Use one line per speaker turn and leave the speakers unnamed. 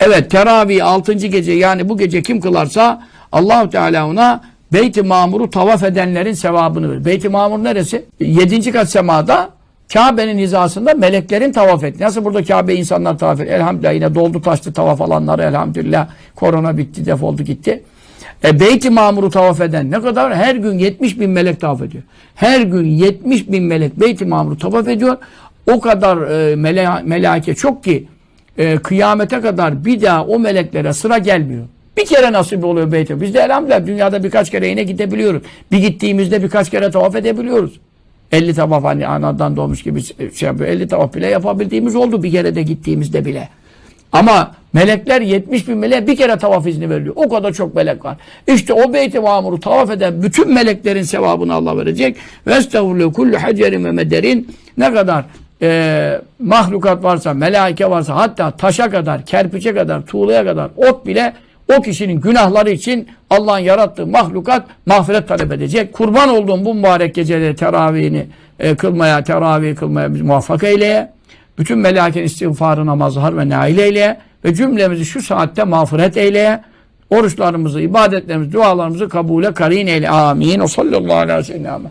Evet teravih 6. gece yani bu gece kim kılarsa Allahu Teala ona Beyt-i Mamur'u tavaf edenlerin sevabını verir. Beyt-i Mamur neresi? 7. kat semada Kabe'nin hizasında meleklerin tavaf etti. Nasıl burada Kabe insanlar tavaf etti? Elhamdülillah yine doldu taştı tavaf alanları elhamdülillah. Korona bitti defoldu gitti. E, Beyt-i Mamur'u tavaf eden ne kadar? Her gün 70 bin melek tavaf ediyor. Her gün 70 bin melek Beyt-i Mamur'u tavaf ediyor. O kadar e, mela- melaike çok ki e, kıyamete kadar bir daha o meleklere sıra gelmiyor. Bir kere nasip oluyor Beyt'e. Biz de elhamdülillah dünyada birkaç kere yine gidebiliyoruz. Bir gittiğimizde birkaç kere tavaf edebiliyoruz. 50 tavaf hani anadan doğmuş gibi şey yapıyor. 50 tavaf bile yapabildiğimiz oldu bir kere de gittiğimizde bile. Ama melekler 70 bin meleğe bir kere tavaf izni veriliyor. O kadar çok melek var. İşte o Beyt-i Mamur'u tavaf eden bütün meleklerin sevabını Allah verecek. Ve kullu hacerin ve mederin ne kadar e, mahlukat varsa, melaike varsa hatta taşa kadar, kerpiçe kadar, tuğlaya kadar ot bile o kişinin günahları için Allah'ın yarattığı mahlukat mağfiret talep edecek. Kurban olduğum bu mübarek geceleri teravihini e, kılmaya, teravih kılmaya muvaffak eyleye. Bütün melakenin istiğfarına mazhar ve nail eyleye. Ve cümlemizi şu saatte mağfiret eyleye. Oruçlarımızı, ibadetlerimizi, dualarımızı kabule karin eyle. Amin. O sallallahu aleyhi ve sellem.